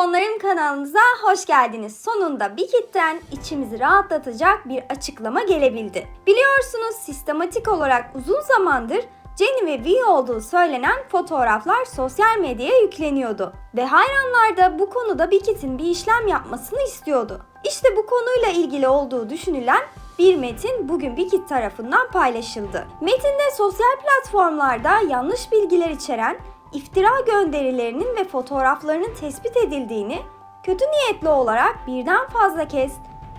Jelibonlarım kanalımıza hoş geldiniz. Sonunda Bikit'ten içimizi rahatlatacak bir açıklama gelebildi. Biliyorsunuz sistematik olarak uzun zamandır Jenny ve V olduğu söylenen fotoğraflar sosyal medyaya yükleniyordu. Ve hayranlar da bu konuda Bikit'in bir işlem yapmasını istiyordu. İşte bu konuyla ilgili olduğu düşünülen bir metin bugün Bikit tarafından paylaşıldı. Metinde sosyal platformlarda yanlış bilgiler içeren iftira gönderilerinin ve fotoğraflarının tespit edildiğini, kötü niyetli olarak birden fazla kez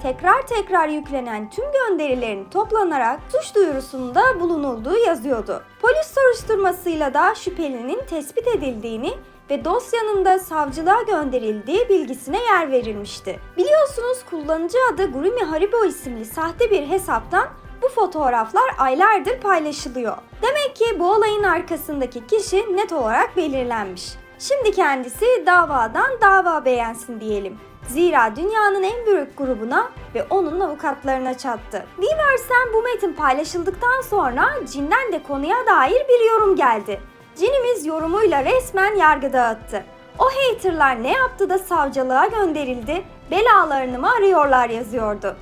tekrar tekrar yüklenen tüm gönderilerin toplanarak suç duyurusunda bulunulduğu yazıyordu. Polis soruşturmasıyla da şüphelinin tespit edildiğini ve dosyanın da savcılığa gönderildiği bilgisine yer verilmişti. Biliyorsunuz kullanıcı adı Gurumi Haribo isimli sahte bir hesaptan bu fotoğraflar aylardır paylaşılıyor. Demek ki bu olayın arkasındaki kişi net olarak belirlenmiş. Şimdi kendisi davadan dava beğensin diyelim. Zira dünyanın en büyük grubuna ve onun avukatlarına çattı. Weverse'den bu metin paylaşıldıktan sonra Cin'den de konuya dair bir yorum geldi. Cin'imiz yorumuyla resmen yargı dağıttı. O haterlar ne yaptı da savcılığa gönderildi, belalarını mı arıyorlar yazıyordu.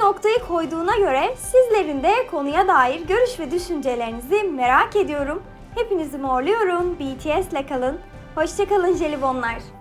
Noktayı koyduğuna göre sizlerin de konuya dair görüş ve düşüncelerinizi merak ediyorum. Hepinizi morluyorum. BTS'le kalın. Hoşçakalın jelibonlar.